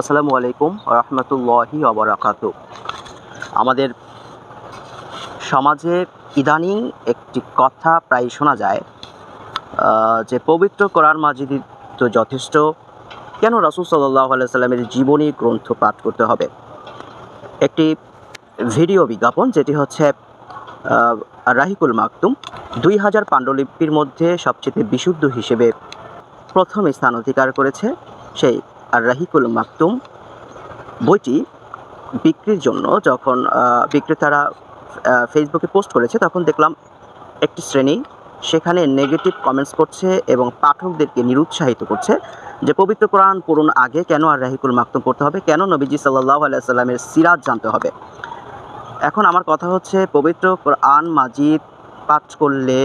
আসসালামু আলাইকুম রহমতুল্লাহি অবরাকাত আমাদের সমাজে ইদানিং একটি কথা প্রায় শোনা যায় যে পবিত্র কোরআন মাজিদ তো যথেষ্ট। কেন রাসুল সাল্লাহ সাল্লামের জীবনী গ্রন্থ পাঠ করতে হবে? একটি ভিডিও বিজ্ঞাপন যেটি হচ্ছে রাহিকুল মাকতুম দুই হাজার পাণ্ডুলিপির মধ্যে সবচেয়ে বিশুদ্ধ হিসেবে প্রথম স্থান অধিকার করেছে সেই আর রাহিকুল মাকতুম বইটি বিক্রির জন্য যখন বিক্রেতারা ফেসবুকে পোস্ট করেছে, তখন দেখলাম একটি শ্রেণি সেখানে নেগেটিভ কমেন্টস করছে এবং পাঠকদেরকে নিরুৎসাহিত করছে যে পবিত্র কোরআন পড়ুন আগে কেন আর রাহিকুল মাকতুম পড়তে হবে, কেন নবীজি সাল্লাহ আলাইসাল্লামের সিরাজ জানতে হবে। এখন আমার কথা হচ্ছে, পবিত্র কোরআন মাজিদ পাঠ করলে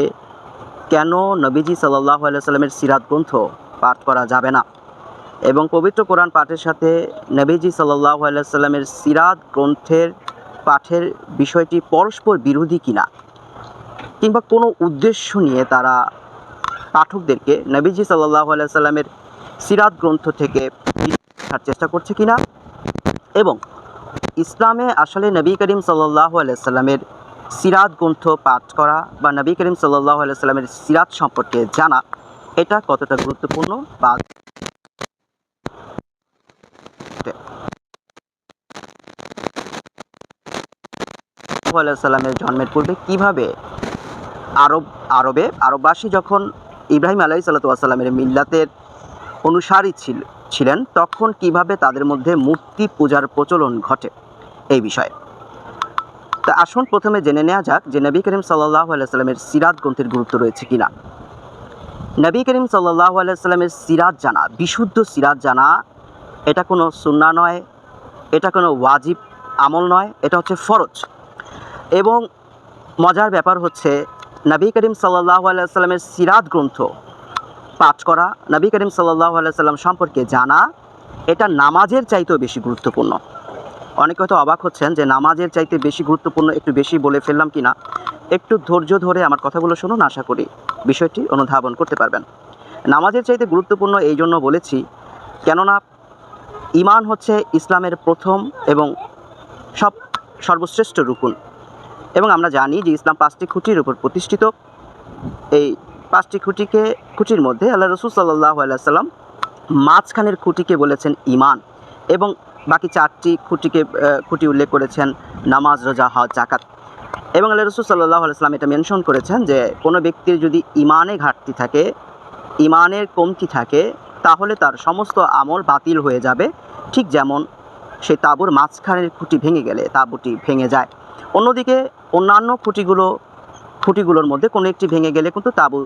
কেন নবীজি সাল্লাহ আলাইসাল্লামের সিরাত গ্রন্থ পাঠ করা যাবে না? এবং পবিত্র কোরআন পাঠের সাথে নবীজি সাল্লাহ আলাইসাল্লামের সিরাত গ্রন্থের পাঠের বিষয়টি পরস্পর বিরোধী কিনা কিংবা কোনো উদ্দেশ্য নিয়ে তারা পাঠকদেরকে নবীজি সাল্লাহ আলাইসাল্লামের সিরাত গ্রন্থ থেকে চেষ্টা করছে কিনা এবং ইসলামে আসলে নবী করিম সাল্লাহ আলাইসাল্লামের সিরাত গ্রন্থ পাঠ করা বা নবী করিম সাল্লাহ আলাইসাল্লামের সিরাত সম্পর্কে জানা, এটা কতটা গুরুত্বপূর্ণ বা সাল্লামের জন্মের পূর্বে কীভাবে আরব, আরবে, আরববাসী যখন ইব্রাহিম আলাই সাল্লাতামের মিল্লাতের অনুসারী ছিল, ছিলেন, তখন কীভাবে তাদের মধ্যে মূর্তি পূজার প্রচলন ঘটে এই বিষয়ে? তা আসুন প্রথমে জেনে নেওয়া যাক যে নবী করিম সাল্লাহ আলাইস্লামের সিরাত গ্রন্থের গুরুত্ব রয়েছে কিনা। নবী করিম সাল্লাহ আলাইস্লামের সিরাত জানা, বিশুদ্ধ সিরাত জানা, এটা কোনো সুন্না নয়, এটা কোনো ওয়াজিব আমল নয়, এটা হচ্ছে ফরজ। এবং মজার ব্যাপার হচ্ছে, নবী করিম সাল্লাহ আলাইস্লামের সিরাত গ্রন্থ পাঠ করা, নবী করিম সাল্লাহ আলাইসাল্লাম সম্পর্কে জানা, এটা নামাজের চাইতেও বেশি গুরুত্বপূর্ণ। অনেকে হয়তো অবাক হচ্ছেন যে নামাজের চাইতে বেশি গুরুত্বপূর্ণ একটু বেশি বলে ফেললাম কি না একটু ধৈর্য ধরে আমার কথাগুলো শুনুন, আশা করি বিষয়টি অনুধাবন করতে পারবেন। নামাজের চাইতে গুরুত্বপূর্ণ এই জন্য বলেছি, কেননা ইমান হচ্ছে ইসলামের প্রথম এবং সব সর্বশ্রেষ্ঠ রুকুন। এবং আমরা জানি যে ইসলাম পাঁচটি খুঁটির উপর প্রতিষ্ঠিত। এই পাঁচটি খুঁটিকে, খুঁটির মধ্যে আল্লাহ রসুল সাল্লাহ আলাইসাল্লাম মাঝখানের খুঁটিকে বলেছেন ইমান এবং বাকি চারটি খুঁটিকে খুঁটি উল্লেখ করেছেন নামাজ, রোজা, হজ জাকাত এবং আল্লাহ রসুল সাল্লাহ আলাইসলাম এটা মেনশন করেছেন যে কোনো ব্যক্তির যদি ইমানে ঘাটতি থাকে ইমানের কমতি থাকে, তাহলে তার সমস্ত আমল বাতিল হয়ে যাবে। ঠিক যেমন সেই তাঁবুর মাঝখানের খুঁটি ভেঙে গেলে তাঁবুটি ভেঙে যায়। অন্যদিকে অন্যান্য খুঁটিগুলো, খুঁটিগুলোর মধ্যে কোনো একটি ভেঙে গেলে কিন্তু তাঁবু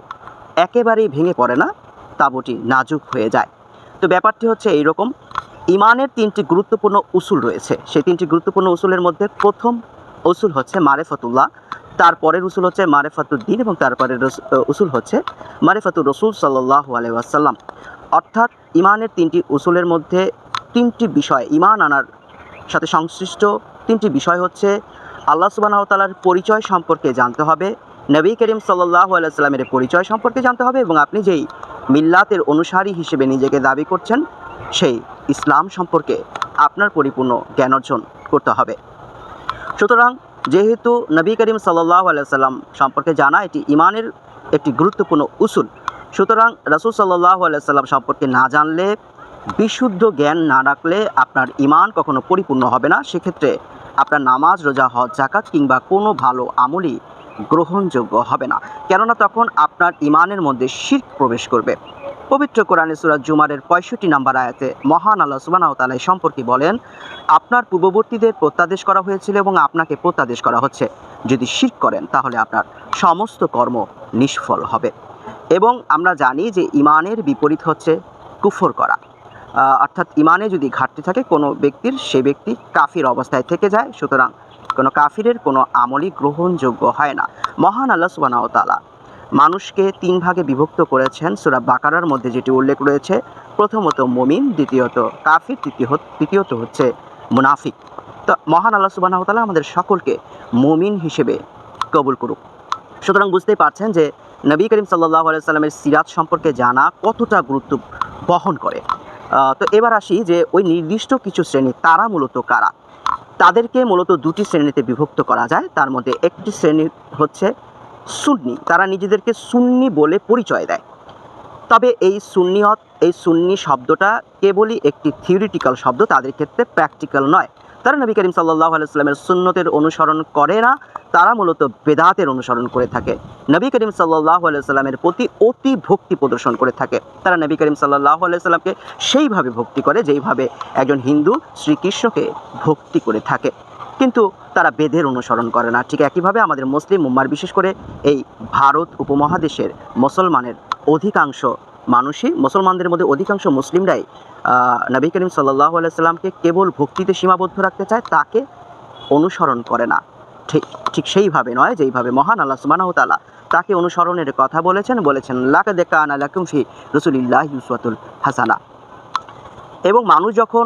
একেবারেই ভেঙে পড়ে না, তাঁবুটি নাজুক হয়ে যায়। তো ব্যাপারটি হচ্ছে এইরকম, ইমানের তিনটি গুরুত্বপূর্ণ উসুল রয়েছে। সেই তিনটি গুরুত্বপূর্ণ উসুলের মধ্যে প্রথম উসুল হচ্ছে মারেফতুল্লাহ তারপরের উসুল হচ্ছে মারেফাতুদ্দিন এবং তারপরের উসুল হচ্ছে মারেফাতুর রসুল সাল্লাহ আলাইসাল্লাম অর্থাৎ ইমানের তিনটি উসুলের মধ্যে তিনটি বিষয়, ইমান আনার সাথে সংশ্লিষ্ট তিনটি বিষয় হচ্ছে আল্লাহ সুবাহ তালার পরিচয় সম্পর্কে জানতে হবে। নবী করিম সাল্লাহ আলাইস্লামের পরিচয় সম্পর্কে জানতে হবে এবং আপনি যেই মিল্লাতের অনুসারী হিসেবে নিজেকে দাবি করছেন, সেই ইসলাম সম্পর্কে আপনার পরিপূর্ণ জ্ঞান অর্জন করতে হবে। সুতরাং যেহেতু নবী করিম সাল্লাহ আলাইসাল্লাম সম্পর্কে জানা এটি ইমানের একটি গুরুত্বপূর্ণ উসুল, সুতরাং রাসুল সাল্লাহ আলাইসাল্লাম সম্পর্কে না জানলে, বিশুদ্ধ জ্ঞান না রাখলে আপনার ইমান কখনো পরিপূর্ণ হবে না। সেক্ষেত্রে আপনার নামাজ, রোজা, হজ জাকাত কিংবা কোনো ভালো আমলই গ্রহণযোগ্য হবে না। কেননা তখন আপনার ইমানের মধ্যে শির্ক প্রবেশ করবে। পবিত্র কোরআনে সুরাজ জুমারের পঁয়ষট্টি নাম্বার আয়াতে মহান আল্লাহ সুবাহ তালাই সম্পর্কে বলেন, আপনার পূর্ববর্তীদের প্রত্যাদেশ করা হয়েছিল এবং আপনাকে প্রত্যাদেশ করা হচ্ছে। যদি শির্ক করেন, তাহলে আপনার সমস্ত কর্ম নিষ্ফল হবে। এবং আমরা জানি যে ইমানের বিপরীত হচ্ছে কুফর করা। অর্থাৎ ইমানে যদি ঘাটতি থাকে, কোনো ব্যক্তির সে ব্যক্তি কাফির অবস্থায় থেকে যায়। সুতরাং কোনো কাফিরের কোনো আমলই গ্রহণযোগ্য হয় না। মহান আল্লাহ সুবাহ তালা মানুষকে তিন ভাগে বিভক্ত করেছেন। সুরা বাকারার মধ্যে যেটি উল্লেখ রয়েছে, প্রথমত মমিন, দ্বিতীয়ত কাফির, তৃতীয় তৃতীয়ত হচ্ছে মুনাফিক। তো মহান আল্লাহ সুবাহ তালা আমাদের সকলকে মমিন হিসেবে কবুল করুক। সুতরাং বুঝতেই পারছেন যে নবী করিম সাল্লাহ সাল্লামের সিরাত সম্পর্কে জানা কতটা গুরুত্ব বহন করে। তো এবার আসি যে ওই নির্দিষ্ট কিছু শ্রেণি তারা মূলত কারা? তাদেরকে মূলত দুটি শ্রেণীতে বিভক্ত করা যায়। তার মধ্যে একটি শ্রেণি হচ্ছে সুন্নি। তারা নিজেদেরকে সুন্নি বলে পরিচয় দেয়। তবে এই সুন্নিহত এই সুন্নি শব্দটা কেবলই একটি থিওরিটিক্যাল শব্দ, তাদের ক্ষেত্রে প্র্যাকটিক্যাল নয়। তারা নবী করিম সাল্লাহ আলাইস্লামের সুন্নতের অনুসরণ করে না, তারা মূলত বেদাতের অনুসরণ করে থাকে। নবী করিম সাল্লাহ আলাইস্লামের প্রতি অতি ভক্তি প্রদর্শন করে থাকে। তারা নবী করিম সাল্লাহ আলাইস্লামকে সেইভাবে ভক্তি করে যেইভাবে একজন হিন্দু শ্রীকৃষ্ণকে ভক্তি করে থাকে। কিন্তু তারা বেদের অনুসরণ করে না। ঠিক একইভাবে আমাদের মুসলিম উম্মার, বিশেষ করে এই ভারত উপমহাদেশের মুসলমানের অধিকাংশ মানুষই, মুসলমানদের মধ্যে অধিকাংশ মুসলিমরাই নবী করিম সাল্লাহ আলাইসাল্লামকে কেবল ভক্তিতে সীমাবদ্ধ রাখতে চায়, তাকে অনুসরণ করে না। ঠিক ঠিক সেইভাবে নয় যেইভাবে মহান আল্লাহ সুবানাহ তালা তাকে অনুসরণের কথা বলেছেন বলেছেন লাক দেখা আনা লাকুমফি রসুলিল্লাহ ইউসওয়াতুল হাসানা। এবং মানুষ যখন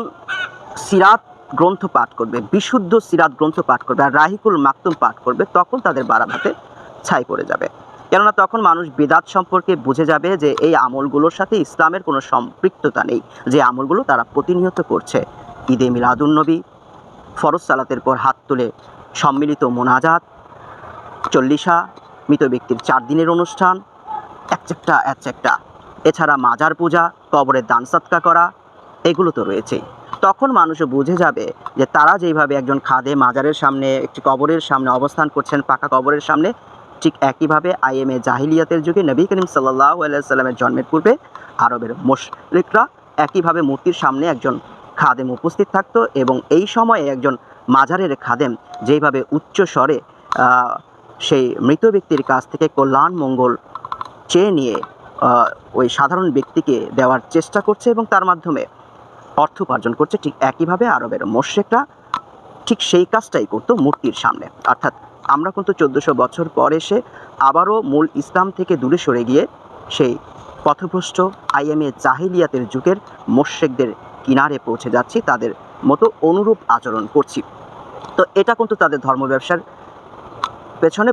সিরাত গ্রন্থ পাঠ করবে, বিশুদ্ধ সিরাত গ্রন্থ পাঠ করবে আর রাহিকুল মাকতুম পাঠ করবে, তখন তাদের বারাভাতে ছাই পড়ে যাবে। কেননা তখন মানুষ বেদাত সম্পর্কে বুঝে যাবে যে এই আমলগুলোর সাথে ইসলামের কোনো সম্পৃক্ততা নেই, যে আমলগুলো তারা প্রতিনিয়ত করছে। ঈদে মিলাদুন্নবী ফরজ সালাতের পর হাত তুলে সম্মিলিত মোনাজাত, চল্লিশা, মৃত ব্যক্তির চার দিনের অনুষ্ঠান, এক একটা এক একটা এছাড়া মাজার পূজা, কবরের দান সৎকা করা, এগুলো তো রয়েছেই। তখন মানুষ বুঝে যাবে যে তারা যেইভাবে একজন খাদে মাজারের সামনে, একটি কবরের সামনে অবস্থান করছেন, পাকা কবরের সামনে ঠিক একইভাবে আইএমএ জাহিলিয়াতের যুগে নবী করিম সাল্লাহ সাল্লামের জন্মের পূর্বে আরবের মুশরিকরা একইভাবে মূর্তির সামনে একজন খাদেম উপস্থিত থাকত এবং এই সময়ে একজন মাজারের খাদেম যেইভাবে উচ্চ স্বরে সেই মৃত ব্যক্তির কাছ থেকে কল্যাণ মঙ্গল চেয়ে নিয়ে ওই সাধারণ ব্যক্তিকে দেওয়ার চেষ্টা করছে এবং তার মাধ্যমে অর্থ উপার্জন করছে, ঠিক একইভাবে আরবের মোশেকরা ঠিক সেই কাজটাই করতো মূর্তির সামনে। অর্থাৎ আমরা কিন্তু চোদ্দোশো বছর পর এসে আবারও মূল ইসলাম থেকে দূরে সরে গিয়ে সেই পথভ্রষ্ট আইএমএ জাহিলিয়াতের যুগের মোশেকদের কিনারে পৌঁছে যাচ্ছি, তাদের মতো অনুরূপ আচরণ করছি। তো এটা কিন্তু তাদের ধর্ম ব্যবসার পেছনে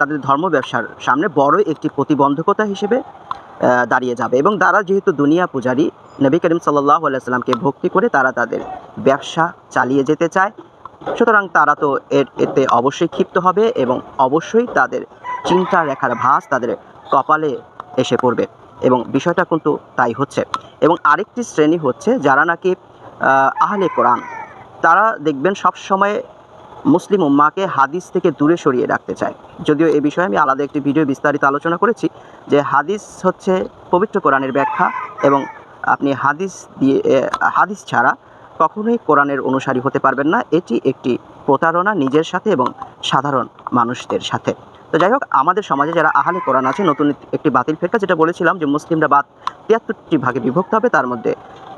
তাদের ধর্ম ব্যবসার সামনে বড় একটি প্রতিবন্ধকতা হিসেবে দাঁড়িয়ে যাবে এবং তারা যেহেতু দুনিয়া পূজারী, নবী করিম সাল্লাহ আলাইসাল্লামকে ভক্তি করে তারা তাদের ব্যবসা চালিয়ে যেতে চায়। সুতরাং তারা তো এর, এতে অবশ্যই ক্ষিপ্ত হবে এবং অবশ্যই তাদের চিন্তা রেখার ভাস তাদের কপালে এসে পড়বে। এবং বিষয়টা কিন্তু তাই হচ্ছে। এবং আরেকটি শ্রেণি হচ্ছে যারা নাকি আহলে কোরআন। তারা দেখবেন সব সময় মুসলিম উম্মাকে হাদিস থেকে দূরে সরিয়ে রাখতে চায়। যদিও এ বিষয়ে আমি আলাদা একটি ভিডিও বিস্তারিত আলোচনা করেছি যে হাদিস হচ্ছে পবিত্র কোরআনের ব্যাখ্যা এবং আপনি হাদিস দিয়ে হাদিস ছাড়া কখনোই কোরআনের অনুসারী হতে পারবেন না। এটি একটি প্রতারণা নিজের সাথে এবং সাধারণ মানুষদের সাথে। তো যাই হোক, আমাদের সমাজে যারা আহলে কোরআন আছে, নতুন একটি বাতিল ফেরকা যেটা বলেছিলাম যে মুসলিমরা বাদ তিয়াত্তরটি ভাগে বিভক্ত হবে, তার মধ্যে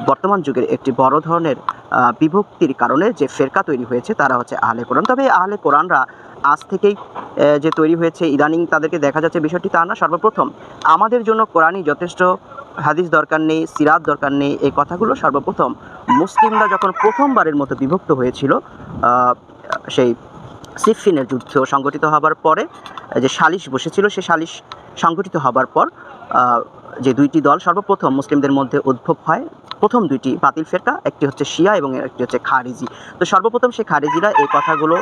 বর্তমান যুগের একটি বড় ধরনের বিভক্তির কারণে যে ফেরকা তৈরি হয়েছে তারা হচ্ছে আহলে কোরআন। তবে আহলে কোরআনরা আজ থেকেই যে তৈরি হয়েছে, ইদানিং তাদেরকে দেখা যাচ্ছে বিষয়টি তা না। সর্বপ্রথম, আমাদের জন্য কোরআনই যথেষ্ট হাদিস দরকার নেই, সিরাত দরকার নেই, এই কথাগুলো সর্বপ্রথম মুসলিমরা যখন প্রথমবারের মতো বিভক্ত হয়েছিল সেই সিফিনের যুদ্ধ সংগঠিত হবার পরে, যে সালিশ বসেছিল, সে সালিশ সংগঠিত হবার পর যে দুইটি দল সর্বপ্রথম মুসলিমদের মধ্যে উদ্ভব হয়, প্রথম দুইটি বাতিল ফেরকা, একটি হচ্ছে শিয়া এবং একটি হচ্ছে খারিজি। তো সর্বপ্রথম সেই খারিজিরা এই কথাগুলো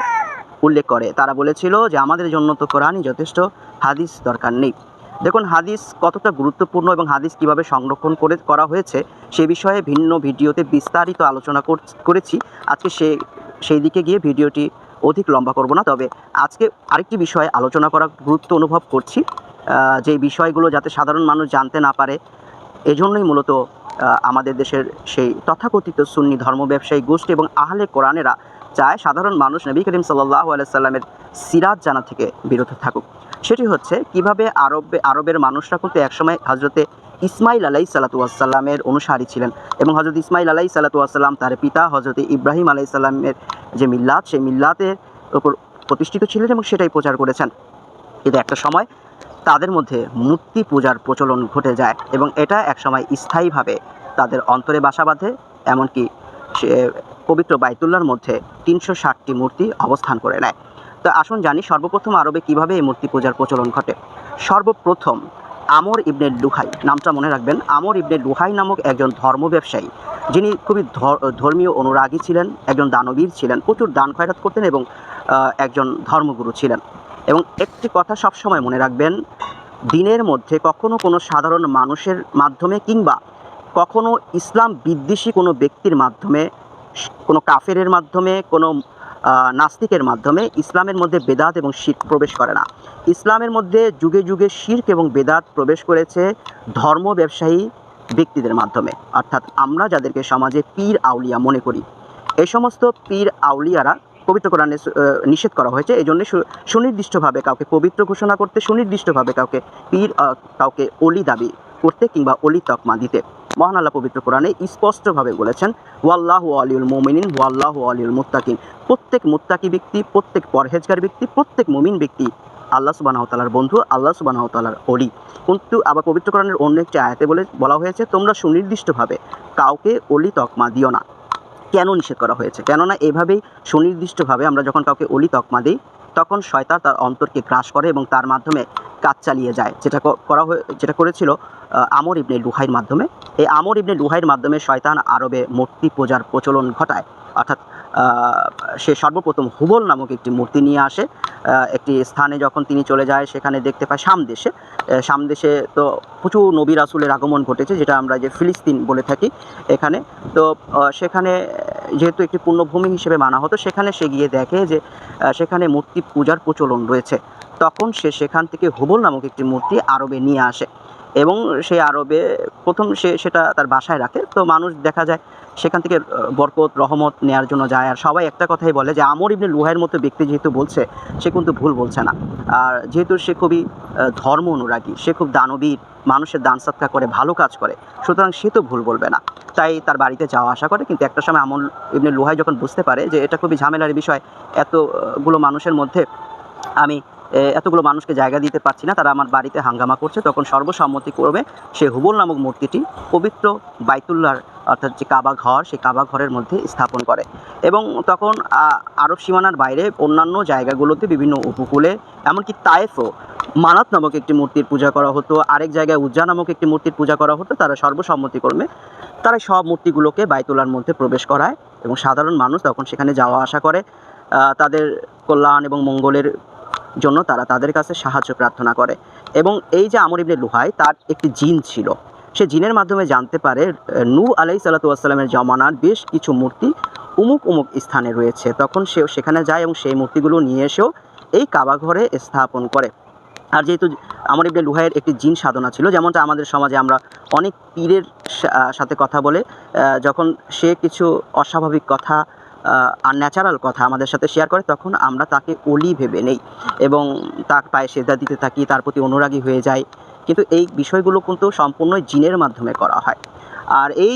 উল্লেখ করে। তারা বলেছিল যে, আমাদের জন্য তো কোরআনই যথেষ্ট, হাদিস দরকার নেই। দেখুন, হাদিস কতটা গুরুত্বপূর্ণ এবং হাদিস কীভাবে সংরক্ষণ করে, করা হয়েছে সে বিষয়ে ভিন্ন ভিডিওতে বিস্তারিত আলোচনা কর- করেছি। আজকে সে, সেই দিকে গিয়ে ভিডিওটি অধিক লম্বা করব না, তবে আজকে আরেকটি বিষয়ে আলোচনা করা গুরুত্ব অনুভব করছি। যে বিষয়গুলো যাতে সাধারণ মানুষ জানতে না পারে, এজন্যই মূলত আমাদের দেশের সেই তথাকথিত সুন্নি ধর্ম ব্যবসায়ী গোষ্ঠী এবং আহলে কোরআনেরা চায় সাধারণ মানুষ নবী করিম সাল্লাহ আলাইসাল্লামের সিরাত জানা থেকে বিরত থাকুক। সেটি হচ্ছে কীভাবে আরবে আরবের মানুষরা কিন্তু একসময় হজরতে ইসমাইল আলাই সাল্লাতুয়াসাল্লামের অনুসারী ছিলেন এবং হজরত ইসমাইল আলাই সাল্লাতুয়াসাল্লাম তার পিতা হজরত ইব্রাহিম আলাই সাল্লামের যে মিল্লাত, সেই মিল্লাতের ওপর প্রতিষ্ঠিত ছিলেন এবং সেটাই প্রচার করেছেন। কিন্তু একটা সময় তাদের মধ্যে মূর্তি পূজার প্রচলন ঘটে যায় এবং এটা একসময় স্থায়ীভাবে তাদের অন্তরে বাসা বাঁধে, এমনকি পবিত্র বাইতুল্লার মধ্যে তিনশো ষাটটি মূর্তি অবস্থান করে নেয়। তো আসুন জানি সর্বপ্রথম আরবে কীভাবে এই মূর্তি পূজার প্রচলন ঘটে। সর্বপ্রথম আমর ইবনে লুহাই, নামটা মনে রাখবেন, আমর ইবনে লুহাই নামক একজন ধর্ম ব্যবসায়ী, যিনি খুবই ধর- ধর্মীয় অনুরাগী ছিলেন, একজন দানবীর ছিলেন, প্রচুর দান খয়রাত করতেন এবং একজন ধর্মগুরু ছিলেন। এবং একটি কথা সবসময় মনে রাখবেন, দিনের মধ্যে কখনো কোনো সাধারণ মানুষের মাধ্যমে কিংবা কখনো ইসলাম বিদ্বেষী কোনো ব্যক্তির মাধ্যমে কোনো কাফেরের মাধ্যমে, কোনো নাস্তিকের মাধ্যমে ইসলামের মধ্যে বেদাত এবং শির্ক প্রবেশ করে না। ইসলামের মধ্যে যুগে যুগে শির্ক এবং বেদাত প্রবেশ করেছে ধর্ম ব্যবসায়ী ব্যক্তিদের মাধ্যমে। অর্থাৎ আমরা যাদেরকে সমাজে পীর আউলিয়া মনে করি। এই সমস্ত পীর আউলিয়ারা পবিত্র কোরআনে নিষেধ করা হয়েছে। এই জন্য সুনির্দিষ্টভাবে কাউকে পবিত্র ঘোষণা করতে, সুনির্দিষ্টভাবে কাউকে পীর কাউকে অলি দাবি করতে কিংবা অলি তকমা দিতে। মহান আল্লাহ পবিত্র কোরআনে স্পষ্টভাবে বলেছেন, ওয়াল্লাহ আলিউল মোমিনিন, ওয়াল্লাহ আলিউল মুত্তাকিন। প্রত্যেক মুত্তাকি ব্যক্তি, প্রত্যেক পরহেজগার ব্যক্তি, প্রত্যেক মুমিন ব্যক্তি আল্লাহ সুবাহ তালার বন্ধু, আল্লাহ সুবাহ তালার অলি। কিন্তু আবার পবিত্র কোরআনের অন্য একটি আয়াতে বলে বলা হয়েছে, তোমরা সুনির্দিষ্টভাবে কাউকে অলি তকমা দিও না। কেন নিষেধ করা হয়েছে? কেননা এভাবেই সুনির্দিষ্টভাবে আমরা যখন কাউকে অলি তকমা দিই, তখন শয়তান তার অন্তরকে গ্রাস করে এবং তার মাধ্যমে কাজ চালিয়ে যায়, যেটা করা হয়ে, যেটা করেছিল আমর ইবনে লুহাইয়ের মাধ্যমে। এই আমর ইবনে লুহাইয়ের মাধ্যমে শয়তান আরবে মূর্তি পূজার প্রচলন ঘটায়। অর্থাৎ সে সর্বপ্রথম হুবল নামক একটি মূর্তি নিয়ে আসে। একটি স্থানে যখন তিনি চলে যায়, সেখানে দেখতে পায় সামদেশে সামদেশে তো প্রচুর নবী রাসুলের আগমন ঘটেছে, যেটা আমরা যে ফিলিস্তিন বলে থাকি এখানে। তো সেখানে যেহেতু একটি পূর্ণভূমি হিসেবে মানা হতো, সেখানে সে গিয়ে দেখে যে সেখানে মূর্তি পূজার প্রচলন রয়েছে। তখন সে সেখান থেকে হুবল নামক একটি মূর্তি আরবে নিয়ে আসে এবং সে আরবে প্রথম সে সেটা তার বাসায় রাখে। তো মানুষ দেখা যায় সেখান থেকে বরকত, রহমত নেয়ার জন্য যায়। আর সবাই একটা কথাই বলে যে, আমর ইবনে লুহাইয়ের মতো ব্যক্তি যেহেতু বলছে, সে কিন্তু ভুল বলছে না। আর যেহেতু সে খুবই ধর্ম অনুরাগী, সে খুব দানবীর, মানুষের দান সৎকার করে, ভালো কাজ করে, সুতরাং সে তো ভুল বলবে না। তাই তার বাড়িতে যাওয়া আসা করে, কিন্তু একটা সময় আমল ইবনে লুহাই যখন বুঝতে পারে যে, এটা খুবই ঝামেলার বিষয়, এতগুলো মানুষের মধ্যে আমি এতগুলো মানুষকে জায়গা দিতে পারছি না, তারা আমার বাড়িতে হাঙ্গামা করছে, তখন সর্বসম্মতি করবে সে হুবল নামক মূর্তিটি পবিত্র বাইতুল্লাহর অর্থাৎ যে কাবা ঘর, সেই কাবা ঘরের মধ্যে স্থাপন করে। এবং তখন আরব সীমানার বাইরে অন্যান্য জায়গাগুলোতে বিভিন্ন উপকূলে, এমনকি তায়েফও মানাত নামক একটি মূর্তির পূজা করা হতো। আরেক জায়গায় উজ্জা নামক একটি মূর্তির পূজা করা হতো। তারা সর্বসম্মতি করবে তারা সব মূর্তিগুলোকে বাইতুল্লার মধ্যে প্রবেশ করায় এবং সাধারণ মানুষ তখন সেখানে যাওয়া আসা করে। তাদের কল্যাণ এবং মঙ্গলের জন্য তারা তাদের কাছে সাহায্য প্রার্থনা করে। এবং এই যে আমর ইবনে লুহাই, তার একটি জিন ছিল। সে জিনের মাধ্যমে জানতে পারে নু আলাই সাল্লাতুয়াসাল্লামের জমানার বেশ কিছু মূর্তি উমুক উমুক স্থানে রয়েছে। তখন সে সেখানে যায় এবং সেই মূর্তিগুলো নিয়ে এসেও এই কাবা ঘরে স্থাপন করে। আর যেহেতু আমার ইবনে লুহাইয়ের একটি জিন সাধনা ছিল, যেমনটা আমাদের সমাজে আমরা অনেক পীরের সাথে কথা বলে যখন সে কিছু অস্বাভাবিক কথা আর ন্যাচারাল কথা আমাদের সাথে শেয়ার করে, তখন আমরা তাকে অলি ভেবে নেই এবং তার পায়ে সেদা দিতে থাকি, তার প্রতি অনুরাগী হয়ে যাই। কিন্তু এই বিষয়গুলো কিন্তু সম্পূর্ণ জিনের মাধ্যমে করা হয়। আর এই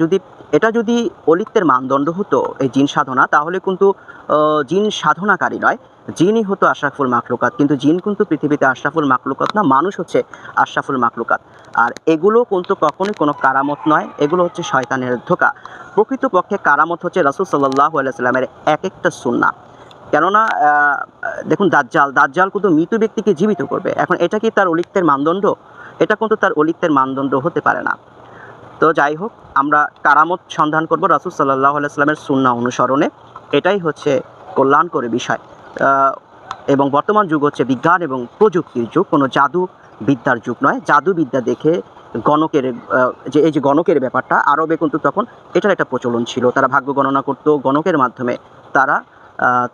যদি, এটা যদি অলিত্বের মানদণ্ড হতো, এই জিন সাধনা, তাহলে কিন্তু জিন সাধনাকারী নয়। জিনই হতো আশরাফুল মাকলুকাত কিন্তু জিন কিন্তু পৃথিবীতে আশরাফুল মাকলুকাত না, মানুষ হচ্ছে আশরাফুল মাকলুকাত আর এগুলো কিন্তু কখনোই কোনো কারামত নয়, এগুলো হচ্ছে শয়তানের ধোকা। প্রকৃতপক্ষে কারামত হচ্ছে রাসুল সাল্লাহ আলাইস্লামের এক একটা সুন্না কেননা দেখুন, দাজ্জাল দাজ্জাল কিন্তু মৃত ব্যক্তিকে জীবিত করবে। এখন এটা কি তার অলিত্বের মানদণ্ড? এটা কিন্তু তার অলিত্বের মানদণ্ড হতে পারে না। তো যাই হোক, আমরা কারামত সন্ধান করব রাসুল সাল্লাহ আলাইস্লামের সুন্না অনুসরণে। এটাই হচ্ছে কল্যাণকর বিষয়। এবং বর্তমান যুগ হচ্ছে বিজ্ঞান এবং প্রযুক্তির যুগ। কোনো জাদু বিদ্যার যুগ নয়। জাদু বিদ্যা দেখে গণকের যে এই যে গণকের ব্যাপারটা, আরবে কিন্তু তখন এটার একটা প্রচলন ছিল। তারা ভাগ্য গণনা করতো। গণকের মাধ্যমে তারা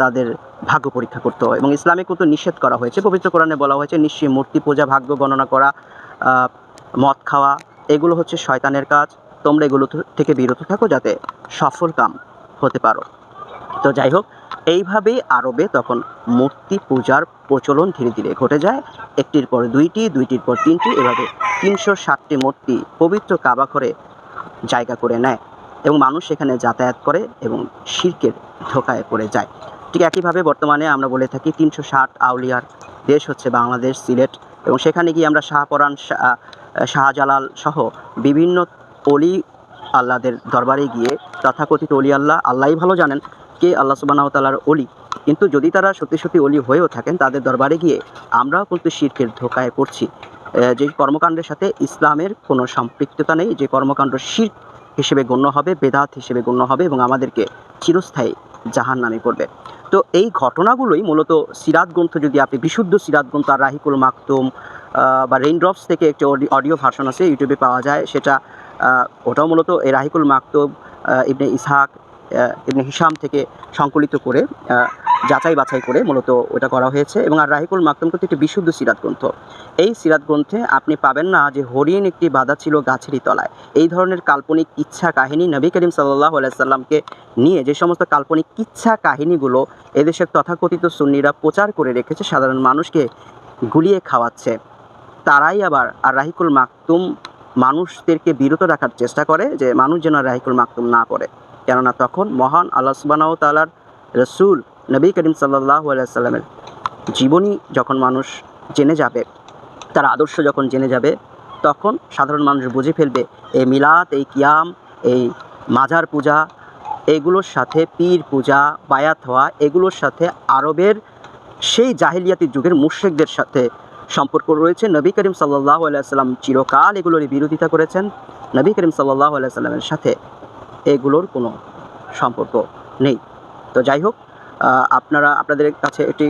তাদের ভাগ্য পরীক্ষা করতে হয়। এবং ইসলামে কিন্তু নিষেধ করা হয়েছে। পবিত্র কোরআনে বলা হয়েছে, নিশ্চয়ই মূর্তি পূজা, ভাগ্য গণনা করা মদ খাওয়া, এগুলো হচ্ছে শয়তানের কাজ। তোমরা এগুলো থেকে বিরত থাকো যাতে সফল কাম হতে পারো। তো যাই হোক, এইভাবেই আরবে তখন মূর্তি পূজার প্রচলন ধীরে ধীরে ঘটে যায়। একটির পর দুইটি, দুইটির পর তিনটি। এভাবে তিনশো ষাটটি মূর্তি পবিত্র কাবা ঘরে জায়গা করে নেয়। এবং মানুষ সেখানে যাতায়াত করে এবং শির্কের ধোকায় পড়ে যায়। ঠিক একইভাবে বর্তমানে আমরা বলে থাকি তিনশো ষাট আউলিয়ার দেশ হচ্ছে বাংলাদেশ, সিলেট এবং সেখানে গিয়ে আমরা শাহপরান শাহ- শাহজালাল সহ বিভিন্ন অলি আল্লাহদের দরবারে গিয়ে তথাকথিত অলি আল্লাহ, আল্লাহই ভালো জানেন কে আল্লাহ সুবাহ তালার অলি। কিন্তু যদি তারা সত্যি সত্যি অলি হয়েও থাকেন, তাদের দরবারে গিয়ে আমরাও কিন্তু শির্কের ধোকায় পড়ছি। যে কর্মকাণ্ডের সাথে ইসলামের কোনো সম্পৃক্ততা নেই, যে কর্মকাণ্ড শির হিসেবে গণ্য হবে বেদাত হিসেবে গণ্য হবে এবং আমাদেরকে চিরস্থায়ী জাহান নামে করবে। তো এই ঘটনাগুলোই মূলত সিরাত গ্রন্থ যদি আপনি বিশুদ্ধ সিরাত গ্রন্থ আর রাহিকুল মাকতুম বা রেইনড্রপস থেকে একটি অডিও ভার্সন আছে ইউটিউবে পাওয়া যায় সেটা ওটাও মূলত এই রাহিকুল মাকতুব আহ, ইবনে ইসহাক ইবনে হিসাম থেকে সংকলিত করে যাচাই বাছাই করে মূলত ওটা করা হয়েছে এবং আর রাহিকুল মাকতুম কিন্তু একটি বিশুদ্ধ সিরাত গ্রন্থ। এই সিরাত গ্রন্থে আপনি পাবেন না যে হরিণ একটি বাধা ছিল গাছেরই তলায়। এই ধরনের কাল্পনিক ইচ্ছা কাহিনী নবী করিম সাল্লাহ আলাইসাল্লামকে নিয়ে যে সমস্ত কাল্পনিক ইচ্ছা কাহিনীগুলো এদেশের তথাকথিত সুন্নিরা প্রচার করে রেখেছে, সাধারণ মানুষকে গুলিয়ে খাওয়াচ্ছে, তারাই আবার আর রাহিকুল মাকতুম মানুষদেরকে বিরত রাখার চেষ্টা করে যে মানুষ যেন রাহিকুল মাকতুম না পড়ে। কেননা তখন মহান আল্লাহ সুবানাও তালার রসুল নবী করিম সাল্লাহ আলাইসাল্লামের জীবনী যখন মানুষ জেনে যাবে, তার আদর্শ যখন জেনে যাবে, তখন সাধারণ মানুষ বুঝে ফেলবে, এই মিলাদ, এই কিয়াম, এই মাজার পূজা, এগুলোর সাথে পীর পূজা, বায়াত হওয়া, এগুলোর সাথে আরবের সেই জাহিলিয়াতি যুগের মুশ্রিকদের সাথে সম্পর্ক রয়েছে। নবী করিম সাল্লাহ আলাইসাল্লাম চিরকাল এগুলোর বিরোধিতা করেছেন। নবী করিম সাল্লাহ আলাইসাল্লামের সাথে এগুলোর কোনো সম্পর্ক নেই। তো যাই হোক আপনারা, আপনাদের কাছে এটি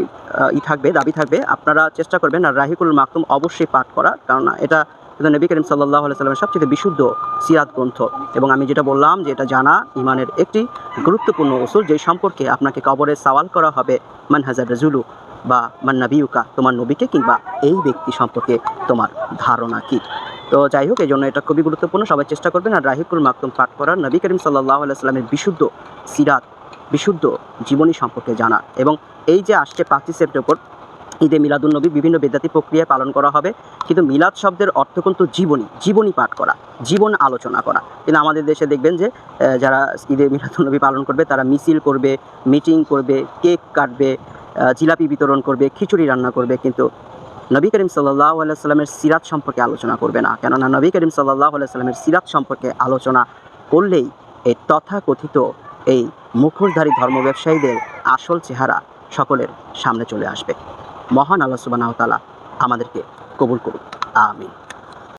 ই থাকবে, দাবি থাকবে। আপনারা চেষ্টা করবেন, আর রাহিকুল মাকতুম অবশ্যই পাঠ করা, কারণ এটা কিন্তু নবী করিম সাল্লাহ সাল্লামের সবচেয়ে বিশুদ্ধ সিরাত গ্রন্থ। এবং আমি যেটা বললাম যে এটা জানা ইমানের একটি গুরুত্বপূর্ণ ওসুল যে সম্পর্কে আপনাকে কবরে সওয়াল করা হবে, মান হাজার রাজুলু বা মান নাবিউকা তোমার নবীকে কিংবা এই ব্যক্তি সম্পর্কে তোমার ধারণা কী? তো যাই হোক এই জন্য এটা খুবই গুরুত্বপূর্ণ, সবাই চেষ্টা করবেন, আর রাহিকুল মাকতুম পাঠ করার। নবী করিম সাল্লাহ সাল্লামের বিশুদ্ধ সিরাত বিশুদ্ধ জীবনী সম্পর্কে জানা এবং এই যে আসছে পাঁচই সেপ্টেম্বর, ঈদে মিলাদুন্নবী বিভিন্ন বেদাতি প্রক্রিয়ায় পালন করা হবে। কিন্তু মিলাদ শব্দের অর্থ কিন্তু জীবনী জীবনী পাঠ করা, জীবন আলোচনা করা। কিন্তু আমাদের দেশে দেখবেন যে যারা ঈদে মিলাদুন্নবী পালন করবে, তারা মিছিল করবে, মিটিং করবে, কেক কাটবে জিলাপি বিতরণ করবে, খিচুড়ি রান্না করবে। কিন্তু নবী করিম সাল্লাহ সাল্লামের সিরাত সম্পর্কে আলোচনা করবে না। কেননা নবী করিম সাল্লাহ সাল্লামের সিরাত সম্পর্কে আলোচনা করলেই এই তথাকথিত এই মুখোশধারী ধর্ম ব্যবসায়ীদের আসল চেহারা সকলের সামনে চলে আসবে। মহান আল্লাহ সুবাহ তালা আমাদেরকে কবুল করুক। আমিন।